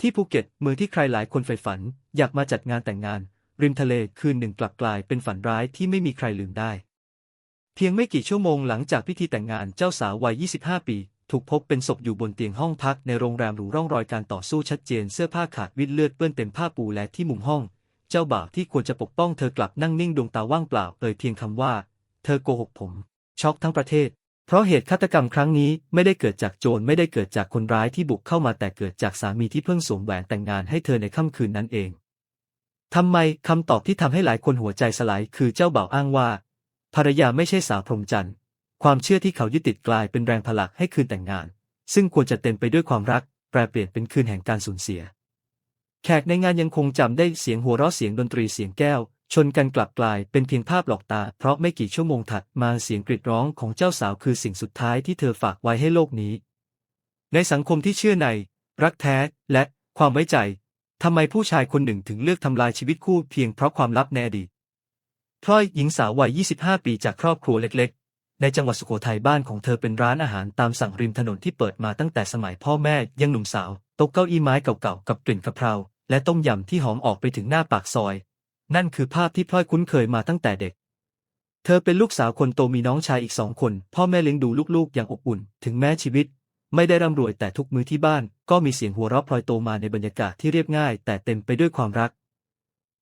ที่ภูเก็ตเมืองที่ใครหลายคนใฝ่ฝัน อยากมาจัดงานแต่งงาน ริมทะเลคืนหนึ่งกลับกลายเป็นฝันร้ายที่ไม่มีใครลืมได้ เพียงไม่กี่ชั่วโมงหลังจากพิธีแต่งงานเจ้าสาววัย 25 ปี ถูกพบเป็นศพอยู่บนเตียงห้องพักในโรงแรมหรูร่องรอยการต่อสู้ชัดเจนเสื้อผ้าขาดวิดเลือดเปื้อนเต็มผ้าปูและที่มุมห้อง เจ้าบ่าวที่ควรจะปกป้องเธอกลับนั่งนิ่งดวงตาว่างเปล่าเอ่ยเพียงคำว่า เธอโกหกผม ช็อกทั้งประเทศ เพราะเหตุฆาตกรรมครั้งนี้ไม่ได้เกิดจากโจรไม่ได้เกิดจากคนร้ายที่บุกเข้ามาแต่เกิดจากสามีที่เพิ่งสวมแหวนแต่งงานให้เธอในค่ำคืนนั้นเองทำไมคำตอบที่ทำให้หลายคนหัวใจสลายคือเจ้าบ่าวอ้างว่า ภรรยาไม่ใช่สาวพรหมจันทร์ความเชื่อที่เขายึดติดกลายเป็นแรงผลักให้คืนแต่งงาน ซึ่งควรจะเต็มไปด้วยความรัก แปรเปลี่ยนเป็นคืนแห่งการสูญเสีย แขกในงานยังคงจำได้เสียงหัวเราะเสียงดนตรีเสียงแก้ว ชนกันกลับกลายเป็นเพียงภาพหลอกตา เพราะไม่กี่ชั่วโมงถัดมาเสียงกรีดร้องของเจ้าสาวคือสิ่งสุดท้ายที่เธอฝากไว้ให้โลกนี้ ในสังคมที่เชื่อใน รักแท้และความไว้ใจทำไมผู้ชายคนหนึ่งถึงเลือกทำลายชีวิตคู่เพียงเพราะความลับในอดีตพลอยหญิงสาววัย 25 ปีจากครอบครัวเล็กๆ ในจังหวัดสุโขทัยบ้านของเธอเป็นร้านอาหารตามสั่งริมถนนที่เปิดมาตั้งแต่สมัยพ่อแม่ยังหนุ่มสาวโต๊ะเก้าอี้ไม้เก่าๆกับกลิ่นกะเพราและต้มยำที่หอมออกไปถึงหน้าปากซอย นั่นคือภาพที่พลอยคุ้นเคยมาตั้งแต่เด็ก เธอเป็นลูกสาวคนโตมีน้องชายอีกสองคน พ่อแม่เลี้ยงดูลูกๆ อย่างอบอุ่น ถึงแม้ชีวิต ไม่ได้ร่ำรวยแต่ทุกมื้อที่บ้าน ก็มีเสียงหัวเราะพลอยโตมาในบรรยากาศที่เรียบง่าย แต่เต็มไปด้วยความรัก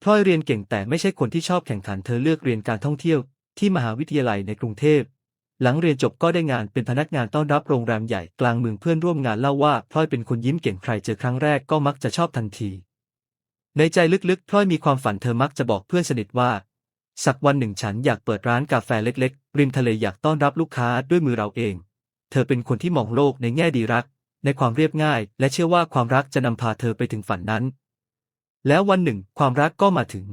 พลอยเรียนเก่งแต่ไม่ใช่คนที่ชอบแข่งขันเธอเลือกเรียนการท่องเที่ยว ที่มหาวิทยาลัยในกรุงเทพ หลังเรียนจบก็ได้งานเป็นพนักงานต้อนรับโรงแรมใหญ่กลางเมืองเพื่อนร่วมงานเล่าว่าพลอยเป็นคนยิ้มเก่งใครเจอครั้งแรกก็มักจะชอบทันที ในใจลึกๆพลอยมีความฝันเธอมักจะบอกเพื่อนสนิทว่า สักวันหนึ่งฉันอยากเปิดร้านกาแฟเล็กๆ ริมทะเลอยากต้อนรับลูกค้าด้วยมือเราเอง เธอเป็นคนที่มองโลกในแง่ดีรัก ในความเรียบง่าย และเชื่อว่าความรักจะนำพาเธอไปถึงฝันนั้น แล้ววันหนึ่งความรักก็มาถึง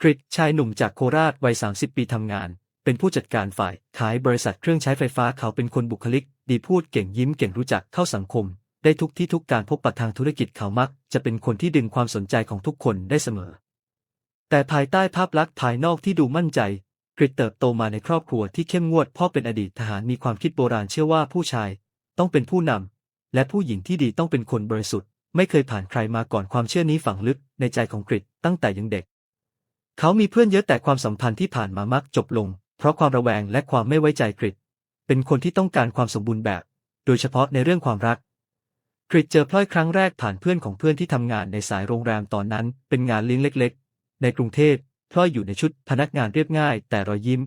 กริดชายหนุ่มจากโคราชวัย 30 ปีทำงาน เป็นผู้จัดการฝ่ายขายบริษัทเครื่องใช้ไฟฟ้าเขาเป็นคนบุคลิก ดีพูดเก่งยิ้มเก่งรู้จักเข้าสังคม ได้ทุกที่ทุกการพบปะทางธุรกิจเขามัก จะเป็นคนที่ดึงความสนใจของทุกคนได้เสมอ แต่ภายใต้ภาพลักษณ์ภายนอกที่ดูมั่นใจกริดเติบโตมาในครอบครัวที่เข้มงวดพ่อเป็นอดีตทหารมีความคิดโบราณเชื่อว่าผู้ชาย ต้องเป็นผู้นำและผู้หญิงที่ดีต้องเป็นคนบริสุทธิ์ ไม่เคยผ่านใครมาก่อนความเชื่อนี้ฝังลึกในใจของกริดตั้งแต่ยังเด็ก เขามีเพื่อนเยอะแต่ความสัมพันธ์ที่ผ่านมามักจบลง เพราะความระแวงและความไม่ไว้ใจกริดเป็นคนที่ต้องการความสมบูรณ์แบบ โดยเฉพาะในเรื่องความรัก กริดเจอพลอยครั้งแรกผ่านเพื่อนของเพื่อนที่ทำงานในสายโรงแรมตอนนั้น เป็นงานเลี้ยงเล็ก ๆ ในกรุงเทพพลอยอยู่ในชุดพนักงานเรียบง่าย แต่รอยยิ้ม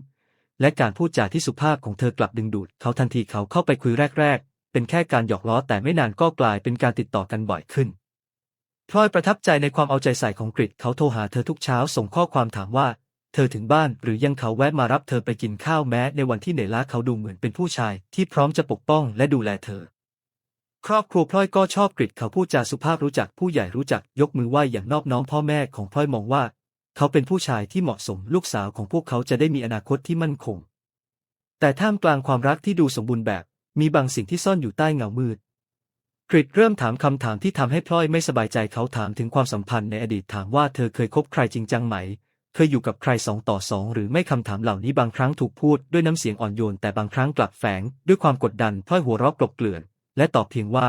และการพูดจาที่สุภาพของเธอกลับดึงดูด เขาทันทีเขาเข้าไปคุยแรก ๆ เป็นแค่การหยอกล้อแต่ไม่นานก็กลายเป็นการติดต่อกันบ่อยขึ้นพลอยประทับใจในความเอาใจใส่ของกริดเขาโทรหาเธอทุกเช้าส่งข้อความถามว่า เธอถึงบ้านหรือยังเขาแวะมารับเธอไปกินข้าวแม้ ในวันที่เหนื่อยล้าเขาดูเหมือนเป็นผู้ชายที่พร้อมจะปกป้องและดูแลเธอ ครอบครัวพลอยก็ชอบกริดเขาพูดจาสุภาพรู้จักผู้ใหญ่รู้จักยกมือไหว้อย่างนอบน้อมพ่อแม่ของพลอยมองว่า เขาเป็นผู้ชายที่เหมาะสมลูกสาวของพวกเขาจะได้มีอนาคตที่มั่นคง แต่ท่ามกลางความรักที่ดูสมบูรณ์แบบ มีบางสิ่งที่ซ่อนอยู่ใต้เงามืดกริดเริ่มถามคำถามที่ทำให้พลอยไม่สบายใจเขาถามถึงความสัมพันธ์ในอดีตถามว่าเธอเคยคบใครจริงจังไหม เคยอยู่กับใครสองต่อสองหรือไม่คำถามเหล่านี้บางครั้งถูกพูดด้วยน้ำเสียงอ่อนโยนแต่บางครั้งกลับแฝงด้วยความกดดันพลอยหัวเราะกลบเกลื่อน และตอบเพียงว่า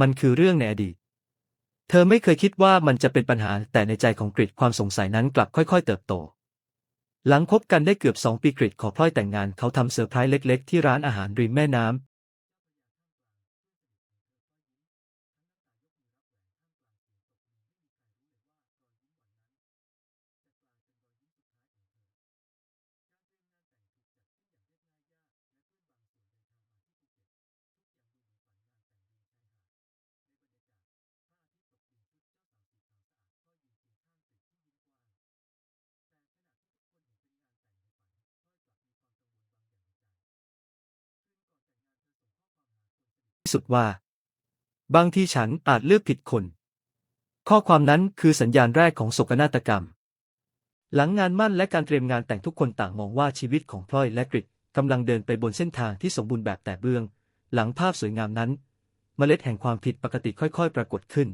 มันคือเรื่องในอดีต เธอไม่เคยคิดว่ามันจะเป็นปัญหาแต่ในใจของกริดความสงสัยนั้นกลับค่อย ๆ เติบโต หลังคบกันได้เกือบสองปีกริดขอพลอยแต่งงานเขาทำเซอร์ไพรส์เล็ก ๆ ที่ร้านอาหารริมแม่น้ สุดว่า บางทีฉันอาจเลือกผิดคน ข้อความนั้นคือสัญญาณแรกของโศกนาฏกรรม หลังงานมั่นและการเตรียมงานแต่งทุกคนต่างมองว่าชีวิตของพลอยและกริดกำลังเดินไปบนเส้นทางที่สมบูรณ์แบบแต่เบื้อง หลังภาพสวยงามนั้นเมล็ดแห่งความผิดปกติค่อยๆ ปรากฏขึ้น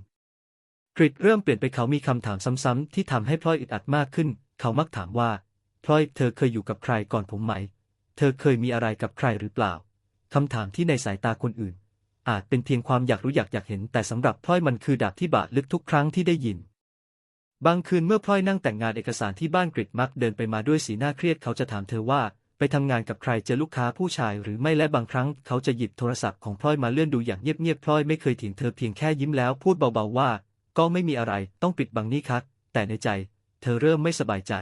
กริดเริ่มเปลี่ยนไปเขามีคำถามซ้ำๆที่ทำให้พลอยอึดอัดมากขึ้น เขามักถามว่าพลอยเธอเคยอยู่กับใครก่อนผมไหม เธอเคยมีอะไรกับใครหรือเปล่า คำถามที่ในสายตาคนอื่น อาจเป็นเพียงความอยากรู้อยากอยากเห็น แต่สำหรับพลอยมันคือดาบที่บาดลึกทุกครั้งที่ได้ยิน บางคืนเมื่อพลอยนั่งแต่งงานเอกสารที่บ้านกริดมักเดินไปมาด้วยสีหน้าเครียดเขาจะถามเธอว่า ไปทำงานกับใครเจอลูกค้าผู้ชายหรือไม่และบางครั้งเขาจะหยิบโทรศัพท์ของพลอยมาเลื่อนดูอย่างเงียบๆพลอยไม่เคยถียงเธอเพียงแค่ยิ้มแล้วพูดเบาๆว่า ก็ไม่มีอะไรต้องปิดบังนี่ครับแต่ในใจ เธอเริ่มไม่สบายใจ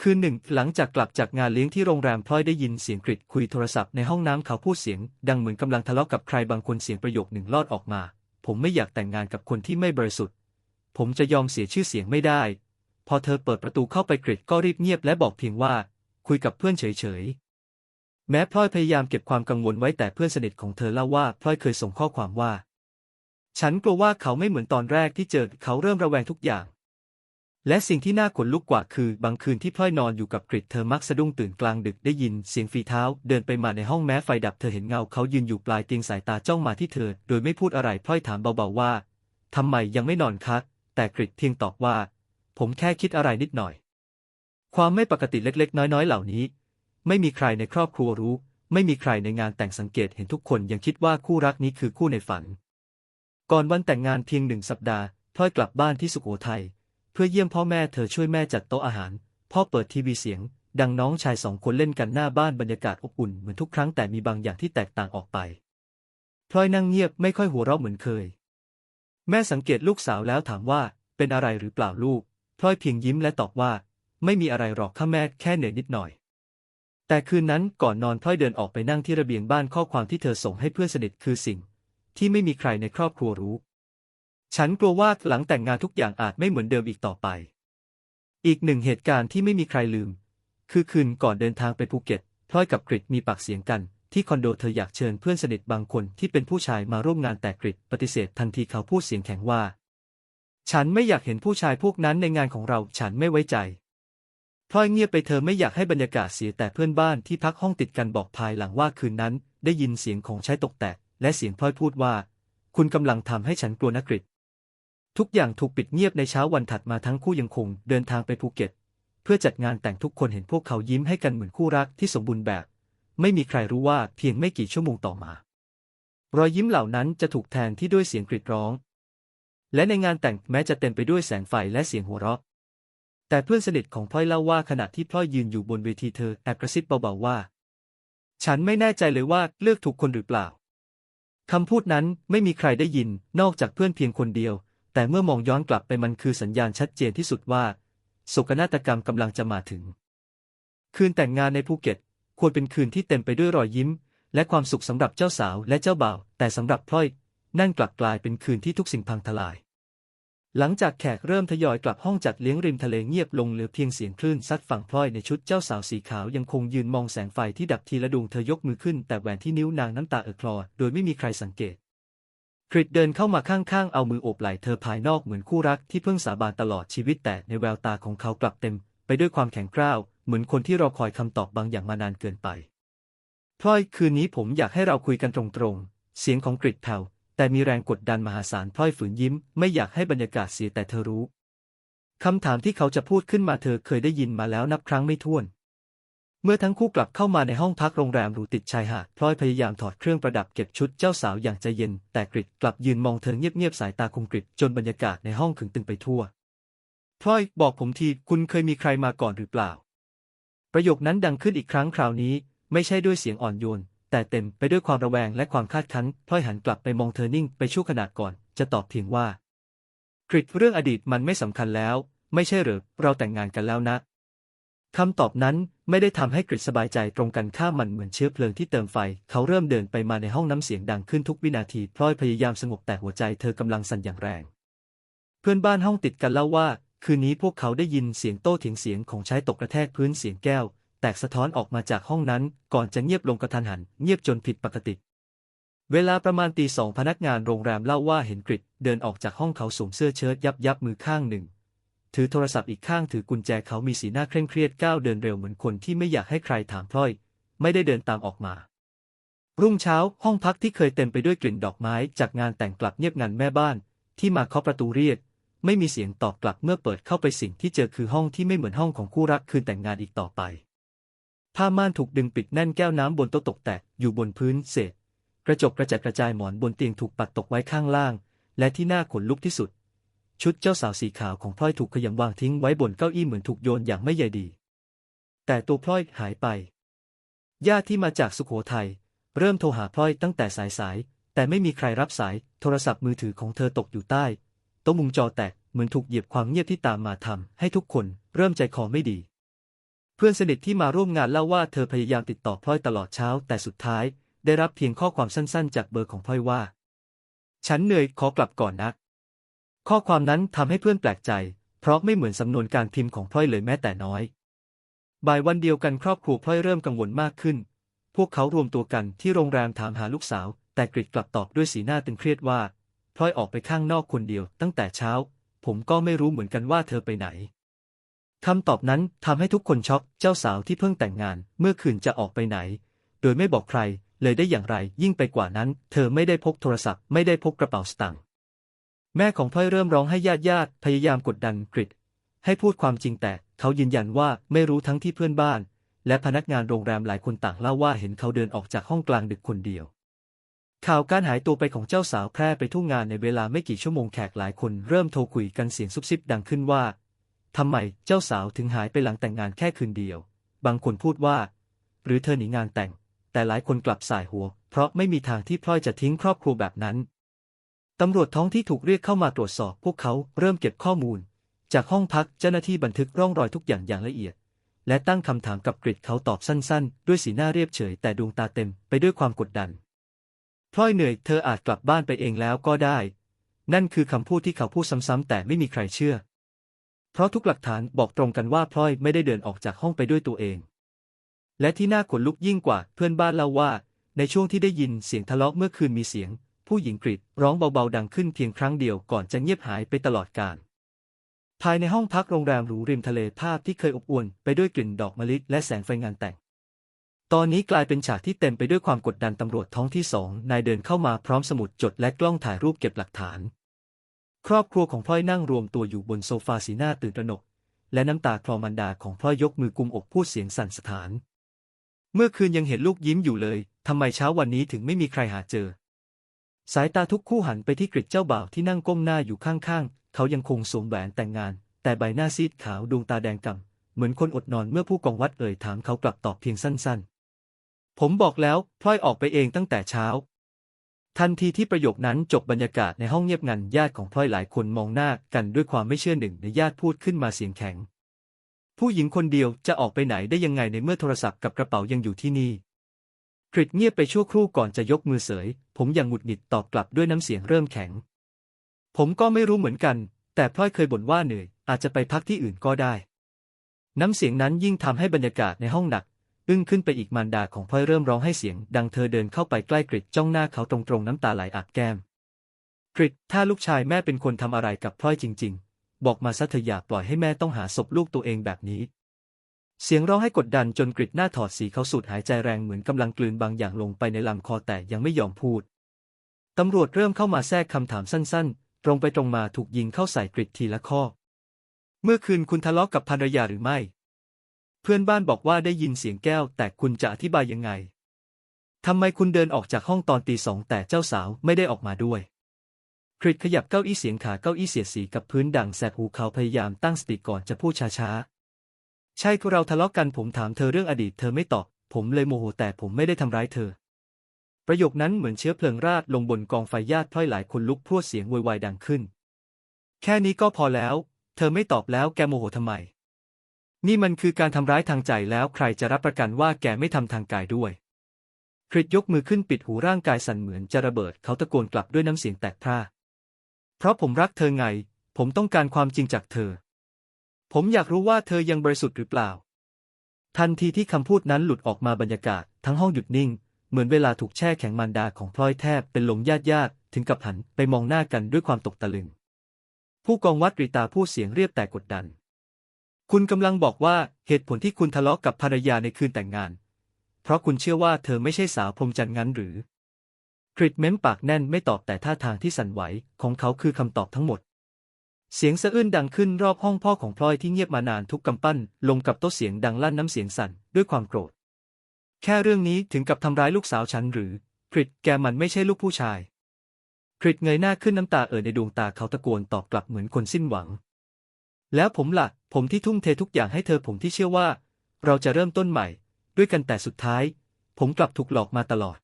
คืนหนึ่งหลังจากกลับจากงานเลี้ยงที่โรงแรมพลอยได้ยินเสียงกริดคุยโทรศัพท์ในห้องน้ำเขาพูดเสียง ดังเหมือนกำลังทะเลาะกับใครบางคนเสียงประโยคหนึ่งลอดออกมา ผมไม่อยากแต่งงานกับคนที่ไม่บริสุทธิ์ ผมจะยอมเสียชื่อเสียงไม่ได้ พอเธอเปิดประตูเข้าไปกริดก็รีบเงียบและบอกเพียงว่า คุยกับเพื่อนเฉยๆ แม้พลอยพยายามเก็บความกังวลไว้แต่เพื่อนสนิทของเธอเล่าว่าพลอยเคยส่งข้อความว่า ฉันกลัวว่าเขาไม่เหมือนตอนแรกที่เจอเขาเริ่มระแวงทุกอย่าง และสิ่งที่น่าขนลุกกว่าคือบางคืนที่พลอยนอนอยู่กับกริดเธอมักสะดุ้งตื่นกลางดึกได้ยินเสียงฝีเท้า เดินไปมาในห้องแม้ไฟดับเธอเห็นเงาเขายืนอยู่ปลายเตียงสายตาจ้องมาที่เธอ โดยไม่พูดอะไรพลอยถามเบาๆว่าทำไมยังไม่นอนคะแต่กริดเพียงตอบว่า ผมแค่คิดอะไรนิดหน่อย ความไม่ปกติเล็กๆ น้อยๆ เหล่านี้ ไม่มีใครในครอบครัวรู้ ไม่มีใครในงานแต่งสังเกตเห็นทุกคนยังคิดว่าคู่รักนี้คือคู่ในฝัน ก่อนวันแต่งงานเพียงหนึ่งสัปดาห์พลอยกลับบ้านที่สุโขทัย เพื่อเยี่ยมพ่อแม่เธอช่วยแม่จัดโต๊ะอาหาร พ่อเปิดทีวีเสียง ดังน้องชายสองคนเล่นกันหน้าบ้านบรรยากาศอบอุ่นเหมือนทุกครั้งแต่มีบางอย่างที่แตกต่างออกไปพลอยนั่งเงียบไม่ค่อยหัวเราะเหมือนเคย แม่สังเกตลูกสาวแล้วถามว่าเป็นอะไรหรือเปล่าลูกพลอยเพียงยิ้มและตอบว่า ไม่มีอะไรหรอกข้าแม่แค่เหนื่อยนิดหน่อย แต่คืนนั้นก่อนนอนพลอยเดินออกไปนั่งที่ระเบียงบ้านข้อความที่เธอส่งให้เพื่อนสนิทคือสิ่ง ที่ไม่มีใครในครอบครัวรู้ ฉันกลัวว่าหลังแต่งงานทุกอย่างอาจไม่เหมือนเดิมอีกต่อไป อีกหนึ่งเหตุการณ์ที่ไม่มีใครลืม คือคืนก่อนเดินทางไปภูเก็ตพลอยกับกริดมีปากเสียงกัน ที่คอนโดเธออยากเชิญเพื่อนสนิทบางคนที่เป็นผู้ชายมาร่วมงานแต่กริดปฏิเสธทันทีเขาพูดเสียงแข็งว่า ฉันไม่อยากเห็นผู้ชายพวกนั้นในงานของเราฉันไม่ไว้ใจพลอยเงียบไปเธอไม่อยากให้บรรยากาศเสียแต่เพื่อนบ้านที่พักห้องติดกันบอกภายหลังว่าคืนนั้น ได้ยินเสียงของใช้ตกแตก และเสียงพลอยพูดว่า คุณกำลังทำให้ฉันกลัวนักริด ทุกอย่างถูกปิดเงียบในเช้าวันถัดมาทั้งคู่ยังคงเดินทางไปภูเก็ต เพื่อจัดงานแต่งทุกคนเห็นพวกเขายิ้มให้กันเหมือนคู่รักที่สมบูรณ์แบบ ไม่มีใครรู้ว่าเพียงไม่กี่ชั่วโมงต่อมา รอยยิ้มเหล่านั้นจะถูกแทนที่ด้วยเสียงกรีดร้อง และในงานแต่งแม้จะเต็มไปด้วยแสงไฟและเสียงหัวเราะ แต่เพื่อนสนิทของพลอยเล่าว่าขณะที่พลอยยืนอยู่บนเวทีเธอแอบกระซิบเบาๆว่า ฉันไม่แน่ใจเลยว่าเลือกถูกคนหรือเปล่าคำพูดนั้นไม่มีใครได้ยินนอกจากเพื่อนเพียงคนเดียว แต่เมื่อมองย้อนกลับไปมันคือสัญญาณชัดเจนที่สุดว่าโศกนาฏกรรมกำลังจะมาถึง คืนแต่งงานในภูเก็ต ควรเป็นคืนที่เต็มไปด้วยรอยยิ้ม และความสุขสำหรับเจ้าสาวและเจ้าบ่าว แต่สำหรับพลอย นั่นกลับกลายเป็นคืนที่ทุกสิ่งพังทลาย หลังจากแขกเริ่มทยอยกลับห้องจัดเลี้ยงริมทะเลเงียบลงเหลือเพียงเสียงคลื่นซัดฝั่งพลอยในชุดเจ้าสาวสีขาวยังคงยืนมองแสงไฟที่ดับทีละดวงเธอยกมือขึ้น แต่แหวนที่นิ้วนางน้ำตาเอ่อคลอ โดยไม่มีใครสังเกต คริดเดินเข้ามาข้างๆ เอามือโอบไหล่เธอภายนอกเหมือนคู่รักที่เพิ่งสาบานตลอดชีวิตแต่ในแววตาของเขากลับเต็ม ไปด้วยความแข็งกร้าว เหมือนคนที่รอคอยคำตอบบางอย่างมานานเกินไปพลอยคืนนี้ผมอยากให้เราคุยกันตรงๆ เสียงของกริดแผ่วแต่มีแรงกดดันมหาศาลพลอยฝืนยิ้ม ไม่อยากให้บรรยากาศเสียแต่เธอรู้คำถามที่เขาจะพูดขึ้นมาเธอเคยได้ยินมาแล้วนับครั้งไม่ถ้วน เมื่อทั้งคู่กลับเข้ามาในห้องพักโรงแรมหรูติดชายหาดพลอยพยายามถอดเครื่องประดับเก็บชุดเจ้าสาวอย่างใจเย็น แต่กริดกลับยืนมองเธอเงียบๆสายตาคมกริดจนบรรยากาศในห้องขึงตึงไปทั่วพลอยบอกผมทีคุณเคยมีใครมาก่อนหรือเปล่า ประโยคนั้นดังขึ้นอีกครั้งคราวนี้ ไม่ใช่ด้วยเสียงอ่อนโยน แต่เต็มไปด้วยความระแวงและความคาดคั้นพลอยหันกลับไปมองเธอนิ่งไปชั่วขณะก่อน จะตอบเพียงว่ากริดเรื่องอดีตมันไม่สำคัญแล้ว ไม่ใช่หรือเราแต่งงานกันแล้วนะ คำตอบนั้นไม่ได้ทำให้กริดสบายใจตรงกันข้ามมันเหมือนเชื้อเพลิงที่เติมไฟ เขาเริ่มเดินไปมาในห้องน้ำเสียงดังขึ้นทุกวินาทีพลอยพยายามสงบแต่หัวใจเธอกำลังสั่นอย่างแรง เพื่อนบ้านห้องติดกันเล่าว่า คืนนี้พวกเขาได้ยินเสียงโต้เถียงเสียงของใช้ตกกระแทกพื้นเสียงแก้ว แตกสะท้อนออกมาจากห้องนั้น ก่อนจะเงียบลงกระทันหัน เงียบจนผิดปกติ เวลาประมาณตีสองพนักงานโรงแรมเล่าว่าเห็นกริดเดินออกจากห้องเขาสวมเสื้อเชิ้ตยับยับมือข้างหนึ่ง ถือโทรศัพท์อีกข้างถือกุญแจเขามีสีหน้าเคร่งเครียดก้าวเดินเร็วเหมือนคนที่ไม่อยากให้ใครถามพลอย ไม่ได้เดินตามออกมา รุ่งเช้าห้องพักที่เคยเต็มไปด้วยกลิ่นดอกไม้จากงานแต่งกลับเงียบงันแม่บ้าน ที่มาเคาะประตูเรียก ไม่มีเสียงตอบกลับเมื่อเปิดเข้าไปสิ่งที่เจอคือห้องที่ไม่เหมือนห้องของคู่รักคืนแต่งงานอีกต่อไปผ้าม่านถูกดึงปิดแน่นแก้วน้ำบนโต๊ะตกแตกอยู่บนพื้นเศษ กระจกกระจัดกระจายหมอนบนเตียงถูกปัดตกไว้ข้างล่าง และที่น่าขนลุกที่สุด ชุดเจ้าสาวสีขาวของพลอยถูกขยำวางทิ้งไว้บนเก้าอี้เหมือนถูกโยนอย่างไม่ใยดี แต่ตัวพลอยหายไป ญาติที่มาจากสุโขทัยเริ่มโทรหาพลอยตั้งแต่สายๆแต่ไม่มีใครรับสาย โทรศัพท์มือถือของเธอตกอยู่ใต้โต๊ะมุงจอแตกเหมือนถูกเหยียบความเงียบที่ตามมาทำให้ทุกคนเริ่มใจคอไม่ดี เพื่อนสนิทที่มาร่วมงานเล่าว่าเธอพยายามติดต่อพลอยตลอดเช้า แต่สุดท้าย ได้รับเพียงข้อความสั้นๆ จากเบอร์ของพลอยว่า ฉันเหนื่อยขอกลับก่อนนะ ข้อความนั้นทำให้เพื่อนแปลกใจ เพราะไม่เหมือนสำนวนการพิมพ์ของพลอยเลยแม้แต่น้อย บ่ายวันเดียวกันครอบครัวพลอยเริ่มกังวลมากขึ้น พวกเขารวมตัวกันที่โรงแรมถามหาลูกสาว แต่กริดกลับตอบด้วยสีหน้าตึงเครียดว่าพลอยออกไปข้างนอกคนเดียว ตั้งแต่เช้า ผมก็ไม่รู้เหมือนกันว่าเธอไปไหนคำตอบนั้นทำให้ทุกคนช็อก เจ้าสาวที่เพิ่งแต่งงาน เมื่อคืนจะออกไปไหน โดยไม่บอกใคร เลยได้อย่างไร ยิ่งไปกว่านั้น เธอไม่ได้พกโทรศัพท์ ไม่ได้พกกระเป๋าสตางค์ แม่ของพลอยเริ่มร้องให้ญาติญาติพยายามกดดันกริดให้พูดความจริงแต่เขายืนยันว่าไม่รู้ทั้งที่เพื่อนบ้าน และพนักงานโรงแรมหลายคนต่างเล่าว่าเห็นเขาเดินออกจากห้องกลางดึกคนเดียว ข่าวการหายตัวไปของเจ้าสาวแพร่ไปทั่วงานในเวลาไม่กี่ชั่วโมงแขกหลายคนเริ่มโทรคุยกันเสียงซุบซิบดังขึ้นว่าทำไมเจ้าสาวถึงหายไปหลังแต่งงานแค่คืนเดียว บางคนพูดว่า หรือเธอหนีงานแต่ง แต่หลายคนกลับสายหัว เพราะไม่มีทางที่พลอยจะทิ้งครอบครัวแบบนั้น ตำรวจท้องที่ถูกเรียกเข้ามาตรวจสอบ พวกเขาเริ่มเก็บข้อมูล จากห้องพักเจ้าหน้าที่บันทึกร่องรอยทุกอย่างอย่างละเอียด และตั้งคำถามกับกริดเขาตอบสั้นๆ ด้วยสีหน้าเรียบเฉย แต่ดวงตาเต็มไปด้วยความกดดันพลอยเหนื่อยเธออาจกลับบ้านไปเองแล้วก็ได้ นั่นคือคำพูดที่เขาพูดซ้ำๆแต่ไม่มีใครเชื่อ เพราะทุกหลักฐานบอกตรงกันว่าพลอยไม่ได้เดินออกจากห้องไปด้วยตัวเอง และที่น่าขนลุกยิ่งกว่าเพื่อนบ้านเล่าว่า ในช่วงที่ได้ยินเสียงทะเลาะเมื่อคืนมีเสียง ผู้หญิงกรีดร้องเบาๆดังขึ้นเพียงครั้งเดียวก่อนจะเงียบหายไปตลอดกาลภายในห้องพักโรงแรมหรูริมทะเลภาพที่เคยอบอวลไปด้วยกลิ่นดอกมะลิและแสงไฟงานแต่ง ตอนนี้กลายเป็นฉากที่เต็มไปด้วยความกดดันตำรวจท้องที่สองนายเดินเข้ามาพร้อมสมุดจดและกล้องถ่ายรูปเก็บหลักฐาน ครอบครัวของพลอยนั่งรวมตัวอยู่บนโซฟาสีหน้าตื่นตระหนก และน้ำตาคลอมันดาของพลอยยกมือกุมอกพูดเสียงสั่นสะท้าน เมื่อคืนยังเห็นลูกยิ้มอยู่เลยทำไมเช้าวันนี้ถึงไม่มีใครหาเจอ สายตาทุกคู่หันไปที่กริดเจ้าบ่าวที่นั่งก้มหน้าอยู่ข้างๆ เขายังคงสวมแหวนแต่งงาน แต่ใบหน้าซีดขาวดวงตาแดงกำ่ำเหมือนคนอดนอนเมื่อผู้กองวัดเอ่ยถามเขากลับตอบเพียงสั้นๆ ผมบอกแล้วพลอยออกไปเองตั้งแต่เช้า ทันทีที่ประโยคนั้นจบบรรยากาศในห้องเงียบงันญาติของพลอยหลายคนมองหน้ากันด้วยความไม่เชื่อหนึ่งในญาติพูดขึ้นมาเสียงแข็ง ผู้หญิงคนเดียวจะออกไปไหนได้ยังไงในเมื่อโทรศัพท์กับกระเป๋ายังอยู่ที่นี่กริดเงียบไปชั่วครู่ก่อนจะยกมือเสย ผมยังหงุดหงิดตอบกลับด้วยน้ำเสียงเริ่มแข็ง ผมก็ไม่รู้เหมือนกัน แต่พลอยเคยบ่นว่าเหนื่อย อาจจะไปพักที่อื่นก็ได้ น้ำเสียงนั้นยิ่งทำให้บรรยากาศในห้องหนัก อึ้งขึ้นไปอีกมารดาของพลอยเริ่มร้องให้เสียง ดังเธอเดินเข้าไปใกล้กริดจ้องหน้าเขาตรงๆน้ำตาไหลอาบแก้ม กริดถ้าลูกชายแม่เป็นคนทำอะไรกับพลอยจริง ๆ บอกมาซะเธออย่าปล่อยให้แม่ต้องหาศพลูกตัวเองแบบนี้ เสียงร้องให้กดดันจนกริดหน้าถอดสีเขาสูดหายใจแรงเหมือนกำลังกลืนบางอย่างลงไปในลำคอแต่ยังไม่ยอมพูด ตำรวจเริ่มเข้ามาแทรกคำถามสั้นๆ ตรงไปตรงมาถูกยิงเข้าใส่กริดทีละข้อ เมื่อคืนคุณทะเลาะกกับภรรยาหรือไม่ เพื่อนบ้านบอกว่าได้ยินเสียงแก้ว แต่คุณจะอธิบายยังไงทำไมคุณเดินออกจากห้องตอนตีสองแต่เจ้าสาวไม่ได้ออกมาด้วยคริสขยับเก้าอี้เสียงขาเก้าอี้เสียดสีกับพื้นดังแสบหูเขาพยายามตั้งสติก่อนจะพูดช้าๆ ใช่เราทะเลาะกันผมถามเธอเรื่องอดีตเธอไม่ตอบ ผมเลยโมโหแต่ผมไม่ได้ทำร้ายเธอ ประโยคนั้นเหมือนเชื้อเพลิงราดลงบนกองไฟญาติพลอยหลายคนลุกพรวดเสียงววายดังขึ้น แค่นี้ก็พอแล้ว เธอไม่ตอบแล้วแกโมโหทำไม นี่มันคือการทำร้ายทางใจแล้วใครจะรับประกันว่าแกไม่ทำทางกายด้วยคริสยกมือขึ้นปิดหูร่างกายสั่นเหมือนจะระเบิดเขาตะโกนกลับด้วยน้ำเสียงแตกพร่าเพราะผมรักเธอไง ผมต้องการความจริงจากเธอ ผมอยากรู้ว่าเธอยังบริสุทธิ์หรือเปล่า ทันทีที่คำพูดนั้นหลุดออกมาบรรยากาศ ทั้งห้องหยุดนิ่ง เหมือนเวลาถูกแช่แข็งมารดาของพลอยแทบเป็นลมญาติญาติถึงกับหันไปมองหน้ากันด้วยความตกตะลึง ผู้กองวัดริตาพูดเสียงเรียบแต่กดดัน คุณกำลังบอกว่าเหตุผลที่คุณทะเลาะกับภรรยาในคืนแต่งงาน เพราะคุณเชื่อว่าเธอไม่ใช่สาวพรมจันทร์งั้นหรือคริตเม้มปากแน่นไม่ตอบแต่ท่าทางที่สั่นไหวของเขาคือคำตอบทั้งหมด เสียงสะอื้นดังขึ้นรอบห้องพ่อของพลอยที่เงียบมานานทุกกำปั้น ลงกับโต๊ะเสียงดังลั่นน้ำเสียงสั่นด้วยความโกรธ แค่เรื่องนี้ถึงกับทำร้ายลูกสาวฉันหรือพกริดแกมันไม่ใช่ลูกผู้ชายกริดเงยหน้าขึ้นน้ำตาเอ่อในดวงตาเขาตะโกนตอบกลับเหมือนคนสิ้นหวัง แล้วผมล่ะ ผมที่ทุ่มเททุกอย่างให้เธอผมที่เชื่อว่า เราจะเริ่มต้นใหม่ ด้วยกันแต่สุดท้าย ผมกลับถูกหลอกมาตลอด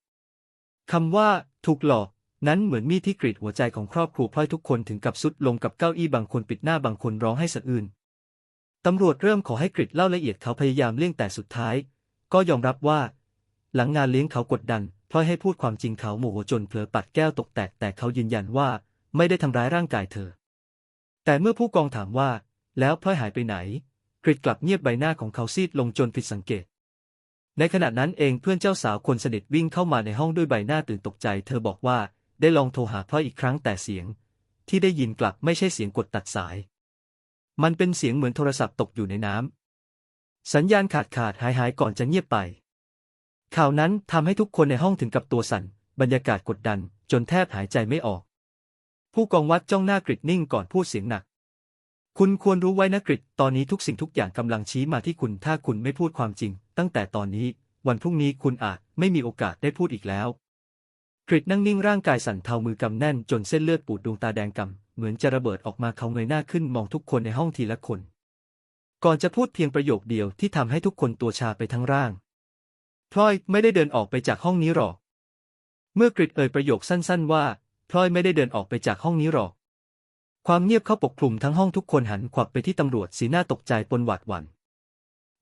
คำว่า ถูกหลอก นั้นเหมือนมีดที่กรีดหัวใจของครอบครัวพลอยทุกคนถึงกับสุดลงกับเก้าอี้บางคนปิดหน้าบางคนร้องให้สะอื้นตำรวจเริ่มขอให้กริดเล่าละเอียดเขาพยายามเลี่ยงแต่สุดท้าย ก็ยอมรับว่า หลังงานเลี้ยงเขากดดันพลอยให้พูดความจริงเขาโมโหจนเผลอปัดแก้วตกแตกแต่เขายืนยันว่าไม่ได้ทำร้ายร่างกายเธอ แต่เมื่อผู้กองถามว่า แล้วพลอยหายไปไหนกริดกลับเงียบใบหน้าของเขาซีดลงจนผิดสังเกต ในขณะนั้นเองเพื่อนเจ้าสาวคนสนิทวิ่งเข้ามาในห้องด้วยใบหน้าตื่นตกใจ เธอบอกว่า ได้ลองโทรหาพลออีกครั้งแต่เสียง ที่ได้ยินกลับไม่ใช่เสียงกดตัดสาย มันเป็นเสียงเหมือนโทรศัพท์ตกอยู่ในน้ำ สัญญาณขาดขาดหายหายก่อนจะเงียบไป ข่าวนั้นทำให้ทุกคนในห้องถึงกับตัวสั่น บรรยากาศกดดัน จนแทบหายใจไม่ออก ผู้กองวัดจ้องหน้ากริดนิ่งก่อนพูดเสียงหนัก คุณควรรู้ไว้นะกริดตอนนี้ทุกสิ่งทุกอย่างกำลังชี้มาที่คุณ ถ้าคุณไม่พูดความจริง ตั้งแต่ตอนนี้ วันพรุ่งนี้คุณอาจไม่มีโอกาสได้พูดอีกแล้ว กริดนั่งนิ่งร่างกายสั่นเทามือกำแน่นจนเส้นเลือดปูดดวงตาแดงกำเหมือนจะระเบิดออกมาเขาเงยหน้าขึ้นมองทุกคนในห้องทีละคน ก่อนจะพูดเพียงประโยคเดียวที่ทำให้ทุกคนตัวชาไปทั้งร่างพลอยไม่ได้เดินออกไปจากห้องนี้หรอก เมื่อกริดเอ่ยประโยคสั้น ๆ ว่าพลอยไม่ได้เดินออกไปจากห้องนี้หรอก ความเงียบเข้าปกคลุมทั้งห้องทุกคนหันขวับไปที่ตำรวจสีหน้าตกใจปนหวาดหวั่น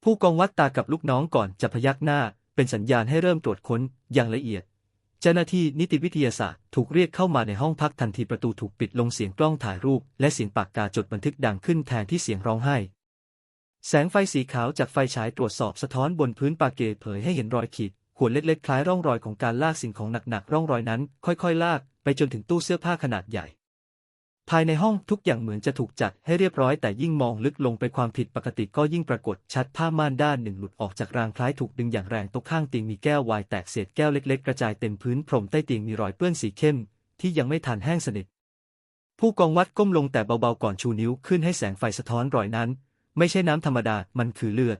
ผู้กองวัดตากับลูกน้องก่อนจะพยักหน้า เป็นสัญญาณให้เริ่มตรวจค้นอย่างละเอียด เจ้าหน้าที่นิติวิทยาศาสตร์ถูกเรียกเข้ามาในห้องพักทันทีประตูถูกปิดลงเสียงกล้องถ่ายรูป และเสียงปากกาจดบันทึกดังขึ้นแทนที่เสียงร้องไห้ แสงไฟสีขาวจากไฟฉายตรวจสอบสะท้อนบนพื้นปาเกเผยให้เห็นรอยขีดขวดเล็กๆคล้ายร่องรอยของการลากสิ่งของหนักๆร่องรอยนั้น ค่อยๆ ลาก ไปจนถึงตู้เสื้อผ้าขนาดใหญ่ ภายในห้องทุกอย่างเหมือนจะถูกจัดให้เรียบร้อยแต่ยิ่งมองลึกลงไปความผิดปกติก็ยิ่งปรากฏชัดผ้าม่านด้านหนึ่งหลุดออกจากรางคล้ายถูกดึงอย่างแรงตกข้างเตียงมีแก้วไวน์แตกเศษแก้วเล็กๆ กระจายเต็มพื้นพรมใต้เตียงมีรอยเปื้อนสีเข้ม ที่ยังไม่ทันแห้งสนิท ผู้กองวัดก้มลงแต่เบาๆก่อนชูนิ้วขึ้นให้แสงไฟสะท้อนรอยนั้น ไม่ใช่น้ำธรรมดามันคือเลือด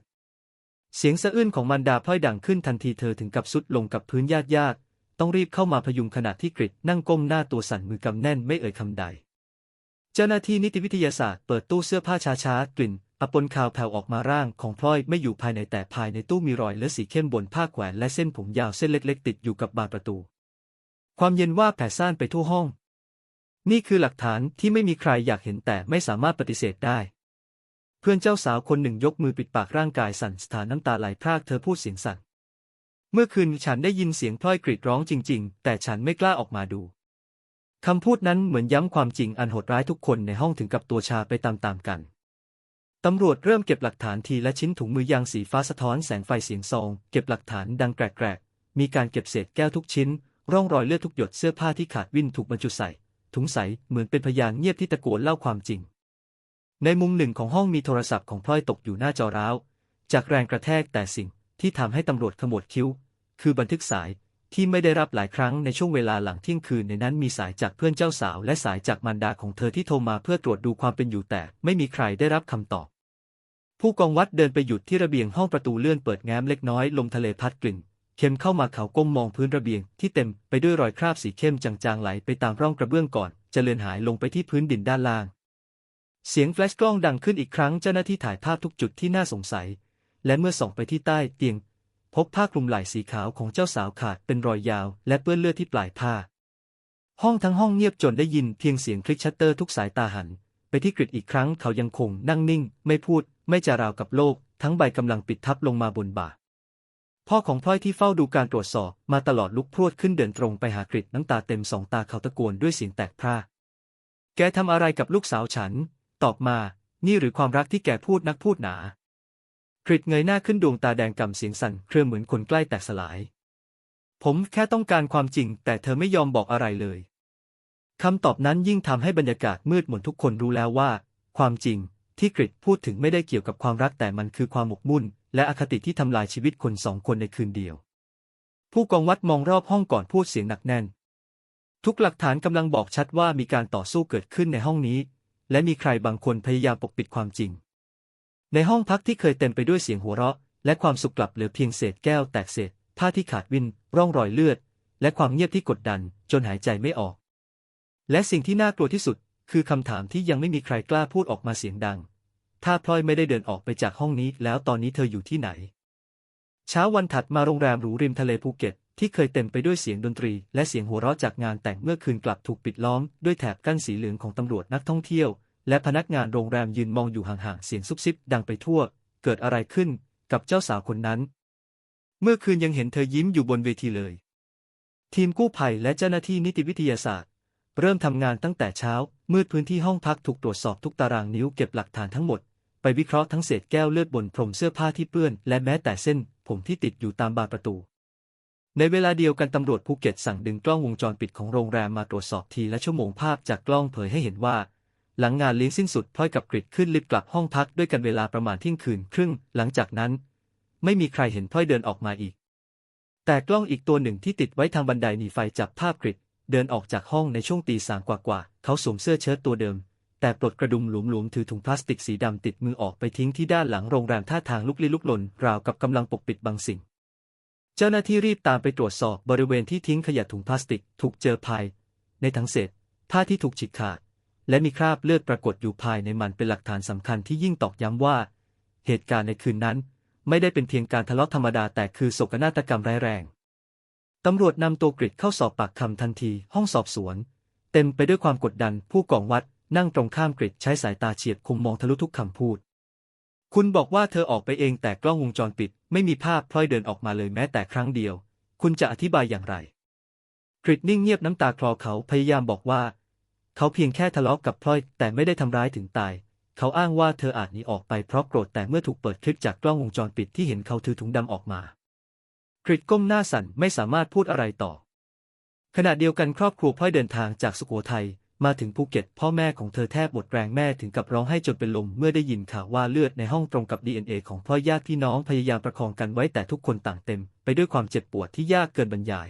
เสียงสะอื้นของมันดาพลอยดังขึ้นทันทีเธอถึงกับสุดลงกับพื้นญาติญาติต้องรีบเข้ามาพยุงขณะที่กริดนั่งก้มหน้าตัวสั่นมือกำแน่นไม่เอ่ยคำใด จ้าหน้าที่นิติวิทยาศาสตร์เปิดตู้เสื้อผ้าช้าๆ กลิ่นอปนคาวแผ่วออกมาร่างของพลอยไม่อยู่ภายในแต่ภายในตู้มีรอยเลือดสีเข้มบนผ้าแขวนและเส้นผมยาวเส้นเล็กๆ ติดอยู่กับบานประตู ความเย็นว่าแผ่ซ่านไปทั่วห้อง นี่คือหลักฐานที่ไม่มีใครอยากเห็นแต่ไม่สามารถปฏิเสธได้ เพื่อนเจ้าสาวคนหนึ่งยกมือปิดปากร่างกายสั่นสถานน้ำตาไหลพรากเธอพูดเสียงสั่นเมื่อคืนฉันได้ยินเสียงพลอยกรีดร้องจริง ๆ แต่ฉันไม่กล้าออกมาดู คำพูดนั้นเหมือนย้ำความจริงอันโหดร้ายทุกคนในห้องถึงกับตัวชาไปตามๆกัน ตำรวจเริ่มเก็บหลักฐานทีละชิ้นถุงมือยางสีฟ้าสะท้อนแสงไฟเสียงซอง เก็บหลักฐานดังแกรกๆ มีการเก็บเศษแก้วทุกชิ้น ร่องรอยเลือดทุกหยดเสื้อผ้าที่ขาดวิ่นถูกบรรจุใส่ ถุงใสเหมือนเป็นพยานเงียบที่ตะโกนเล่าความจริง ในมุมหนึ่งของห้องมีโทรศัพท์ของพลอยตกอยู่หน้าจอร้าว จากแรงกระแทกแต่สิ่งที่ทำให้ตำรวจขมวดคิ้ว คือบันทึกสาย ที่ไม่ได้รับหลายครั้งในช่วงเวลาหลังเที่ยงคืนในนั้นมีสายจากเพื่อนเจ้าสาว และสายจากมารดาของเธอที่โทรมาเพื่อตรวจดูความเป็นอยู่แต่ไม่มีใครได้รับคำตอบ ผู้กองวัดเดินไปหยุดที่ระเบียงห้องประตูเลื่อนเปิดแง้มเล็กน้อยลมทะเลพัดกลิ่นเข็มเข้ามาเขาก้มมองพื้นระเบียงที่เต็มไปด้วยรอยคราบสีเข้มจางๆไหลไปตามร่องกระเบื้องก่อนจะเลือนหายลงไปที่พื้นดินด้านล่าง เสียงแฟลชกล้องดังขึ้นอีกครั้งเจ้าหน้าที่ถ่ายภาพทุกจุดที่น่าสงสัย และเมื่อส่องไปที่ใต้เตียง พบผ้าคลุมไหล่สีขาวของเจ้าสาวขาดเป็นรอยยาว และเปื้อนเลือดที่ปลายผ้า ห้องทั้งห้องเงียบจนได้ยินเพียงเสียงคลิกชัตเตอร์ทุกสายตาหัน ไปที่กริดอีกครั้งเขายังคงนั่งนิ่ง ไม่พูด ไม่จาราวกับโลก ทั้งใบกำลังปิดทับลงมาบนบ่าพ่อของพลอยที่เฝ้าดูการตรวจสอบมาตลอดลุกพรวดขึ้นเดินตรงไปหากริดน้ำตาเต็มสองตาเขาตะโกนด้วยเสียงแตกพร่าแกทำอะไรกับลูกสาวฉัน ตอบมา นี่หรือความรักที่แกพูดนักพูดหนา กริดเงยหน้าขึ้นดวงตาแดงก่ำเสียงสั่นเครือเหมือนคนใกล้แตกสลาย ผมแค่ต้องการความจริง แต่เธอไม่ยอมบอกอะไรเลยคำตอบนั้นยิ่งทำให้บรรยากาศมืดหมนทุกคนรู้แล้วว่า ความจริงที่กริดพูดถึงไม่ได้เกี่ยวกับความรักแต่มันคือความหมกมุ่น และอคติที่ทำลายชีวิตคนสองคนในคืนเดียว ผู้กองวัดมองรอบห้องก่อนพูดเสียงหนักแน่น ทุกหลักฐานกำลังบอกชัดว่ามีการต่อสู้เกิดขึ้นในห้องนี้ และมีใครบางคนพยายามปกปิดความจริง ในห้องพักที่เคยเต็มไปด้วยเสียงหัวเราะ และความสุขกลับเหลือเพียงเศษแก้วแตกเศษผ้าที่ขาดวิน ร่องรอยเลือด และความเงียบที่กดดัน จนหายใจไม่ออก และสิ่งที่น่ากลัวที่สุด คือคำถามที่ยังไม่มีใครกล้าพูดออกมาเสียงดัง ถ้าพลอยไม่ได้เดินออกไปจากห้องนี้ แล้วตอนนี้เธออยู่ที่ไหน เช้าวันถัดมาโรงแรมหรูริมทะเลภูเก็ตที่เคยเต็มไปด้วยเสียงดนตรี และเสียงหัวเราะจากงานแต่งเมื่อคืนกลับถูกปิดล้อมด้วยแถบกั้นสีเหลืองของตำรวจนักท่องเที่ยว และพนักงานโรงแรมยืนมองอยู่ห่างๆ เสียงซุบซิบดังไปทั่ว เกิดอะไรขึ้นกับเจ้าสาวคนนั้น เมื่อคืนยังเห็นเธอยิ้มอยู่บนเวทีเลย ทีมกู้ภัยและเจ้าหน้าที่นิติวิทยาศาสตร์ เริ่มทำงานตั้งแต่เช้า มืดพื้นที่ห้องพักถูกตรวจสอบทุกตารางนิ้วเก็บหลักฐานทั้งหมด ไปวิเคราะห์ทั้งเศษแก้วเลือดบนพรมเสื้อผ้าที่เปื้อน และแม้แต่เส้น ผมที่ติดอยู่ตามบานประตู ในเวลาเดียวกันตำรวจภูเก็ตสั่งดึงกล้องวงจรปิดของโรงแรมมาตรวจสอบทีละชั่วโมงภาพจากกล้องเผยให้เห็นว่า หลังงานเลี้ยงสิ้นสุดพลอยกับกริดขึ้นลิฟต์กลับห้องพักด้วยกันเวลาประมาณเที่ยงคืนครึ่ง หลังจากนั้น ไม่มีใครเห็นพลอยเดินออกมาอีก แต่กล้องอีกตัวหนึ่งที่ติดไว้ทางบันไดหนีไฟจับภาพกริดเดินออกจากห้องในช่วงตีสามกว่าๆเขาสวมเสื้อเชิ้ตตัวเดิม แต่ปลดกระดุมหลวมๆถือถุงพลาสติกสีดำติดมือออกไปทิ้งที่ด้านหลังโรงแรมท่าทางลุกลี้ลุกลนราวกับกำลังปกปิดบางสิ่ง เจ้าหน้าที่รีบตามไปตรวจสอบบริเวณที่ทิ้งขยะถุงพลาสติก ถูกเจอภายในทั้งเศษผ้าที่ถูกฉีกขาด และมีคราบเลือดปรากฏอยู่ภายในมันเป็นหลักฐานสำคัญที่ยิ่งตอกย้ำว่า เหตุการณ์ในคืนนั้น ไม่ได้เป็นเพียงการทะเลาะธรรมดาแต่คือโศกนาฏกรรมร้ายแรงตำรวจนำตัวกริดเข้าสอบปากคำทันที ห้องสอบสวน เต็มไปด้วยความกดดันผู้กองวัดนั่งตรงข้ามกริดใช้สายตาเฉียบคมมองทะลุทุกคำพูด คุณบอกว่าเธอออกไปเองแต่กล้องวงจรปิด ไม่มีภาพพลอยเดินออกมาเลยแม้แต่ครั้งเดียว คุณจะอธิบายอย่างไรกริดนิ่งเงียบน้ำตาคลอเขาพยายามบอกว่า เขาเพียงแค่ทะเลาะกับพลอย แต่ไม่ได้ทำร้ายถึงตาย เขาอ้างว่าเธออาจหนีออกไปเพราะโกรธแต่เมื่อถูกเปิดคลิปจากกล้องวงจรปิดที่เห็นเขาถือถุงดำออกมากริดก้มหน้าสั่นไม่สามารถพูดอะไรต่อ ขณะเดียวกันครอบครัวพลอยเดินทางจากสุโขทัยมาถึงภูเก็ต พ่อแม่ของเธอแทบหมดแรงแม่ถึงกับร้องไห้จนเป็นลมเมื่อได้ยินข่าวว่าเลือดในห้องตรงกับ DNA ของพ่อญาติพี่น้องพยายามประคองกันไว้แต่ทุกคนต่างเต็ม ไปด้วยความเจ็บปวดที่ยากเกินบรรยาย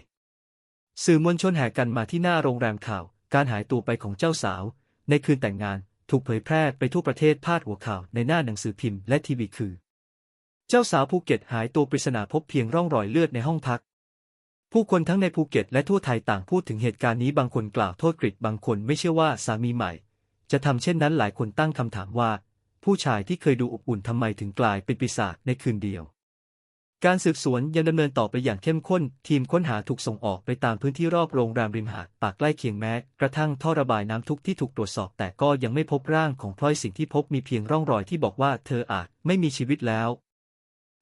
สื่อมวลชนแห่กันมาที่หน้าโรงแรมข่าว การหายตัวไปของเจ้าสาว ในคืนแต่งงานถูกเผยแพร่ไปทั่วประเทศพาดหัวข่าวในหน้าหนังสือพิมพ์และทีวีคือ เจ้าสาวภูเก็ตหายตัวปริศนาพบเพียงร่องรอยเลือดในห้องพัก ผู้คนทั้งในภูเก็ตและทั่วไทยต่างพูดถึงเหตุการณ์นี้บางคนกล่าวโทษกริดบางคนไม่เชื่อว่าสามีใหม่ จะทำเช่นนั้นหลายคนตั้งคำถามว่า ผู้ชายที่เคยดูอบอุ่นทำไมถึงกลายเป็นปีศาจในคืนเดียว การสืบสวนยังดำเนินต่อไปอย่างเข้มข้น ทีมค้นหาถูกส่งออกไปตามพื้นที่รอบโรงแรมริมหาดปากใกล้เคียงแม้ กระทั่งท่อระบายน้ำทุกที่ถูกตรวจสอบแต่ก็ยังไม่พบร่างของพลอยสิ่งที่พบมีเพียงร่องรอยที่บอกว่าเธออาจไม่มีชีวิตแล้ว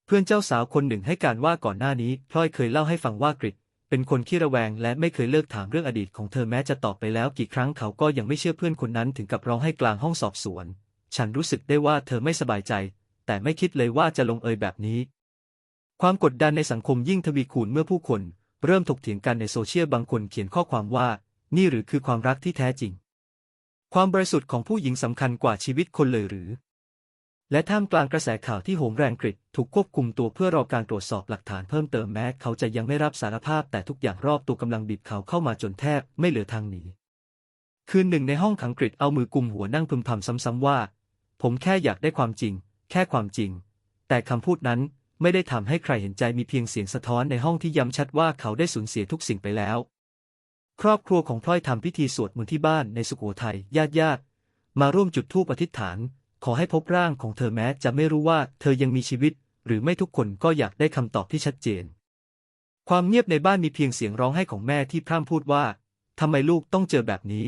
เพื่อนเจ้าสาวคนหนึ่งให้การว่าก่อนหน้านี้พลอยเคยเล่าให้ฟังว่ากริดเป็นคนขี้ระแวงและไม่เคยเลิกถามเรื่องอดีตของเธอแม้จะตอบไปแล้วกี่ครั้งเขาก็ยังไม่เชื่อเพื่อนคนนั้นถึงกับร้องให้กลางห้องสอบสวน ฉันรู้สึกได้ว่าเธอไม่สบายใจ แต่ไม่คิดเลยว่าจะลงเอยแบบนี้ ความกดดันในสังคมยิ่งทวีคูณเมื่อผู้คน เริ่มถกเถียงกันในโซเชียลบางคนเขียนข้อความว่า นี่หรือคือความรักที่แท้จริง ความบริสุทธิ์ของผู้หญิงสำคัญกว่าชีวิตคนเลยหรือ และท่ามกลางกระแสข่าวที่โหมแรงกริดถูกควบคุมตัวเพื่อรอการตรวจสอบหลักฐานเพิ่มเติมแม้เขาจะยังไม่รับสารภาพแต่ทุกอย่างรอบตัวกำลังบีบเขาเข้ามาจนแทบไม่เหลือทางหนีคืนหนึ่งในห้องขังกริดเอามือกุมหัวนั่งพึมพำซ้ำๆว่า ผมแค่อยากได้ความจริง แค่ความจริง แต่คำพูดนั้น ไม่ได้ทำให้ใครเห็นใจมีเพียงเสียงสะท้อนในห้องที่ย้ำชัดว่าเขาได้สูญเสียทุกสิ่งไปแล้ว ครอบครัวของพลอยทำพิธีสวดมนต์ที่บ้านในสุโขทัยญาติญาติๆมาร่วมจุดธูปอธิษฐาน ขอให้พบร่างของเธอแม้จะไม่รู้ว่าเธอยังมีชีวิต หรือไม่ทุกคนก็อยากได้คำตอบที่ชัดเจน ความเงียบในบ้านมีเพียงเสียงร้องไห้ของแม่ที่พร่ำพูดว่าทำไมลูกต้องเจอแบบนี้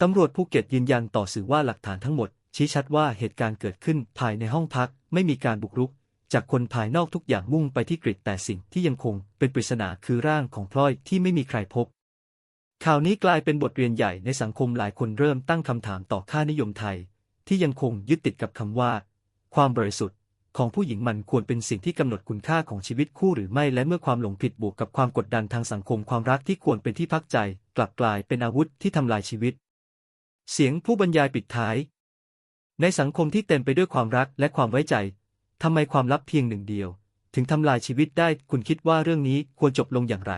ตำรวจภูเก็ตยืนยันต่อสื่อว่าหลักฐานทั้งหมด ชี้ชัดว่าเหตุการณ์เกิดขึ้นภายในห้องพักไม่มีการบุกรุก จากคนภายนอกทุกอย่างมุ่งไปที่กริดแต่สิ่งที่ยังคงเป็นปริศนาคือร่างของพลอยที่ไม่มีใครพบ ข่าวนี้กลายเป็นบทเรียนใหญ่ในสังคมหลายคนเริ่มตั้งคำถามต่อค่านิยมไทย ที่ยังคงยึดติดกับคำว่า ความบริสุทธิ์ ของผู้หญิงมันควรเป็นสิ่งที่กำหนดคุณค่าของชีวิตคู่หรือไม่และเมื่อความหลงผิดบวกกับความกดดันทางสังคมความรักที่ควรเป็นที่พักใจ กลับกลายเป็นอาวุธที่ทำลายชีวิต เสียงผู้บรรยายปิดท้ายในสังคมที่เต็มไปด้วยความรักและความไว้ใจ ทำไมความลับเพียงหนึ่งเดียว ถึงทำลายชีวิตได้คุณคิดว่าเรื่องนี้ควรจบลงอย่างไร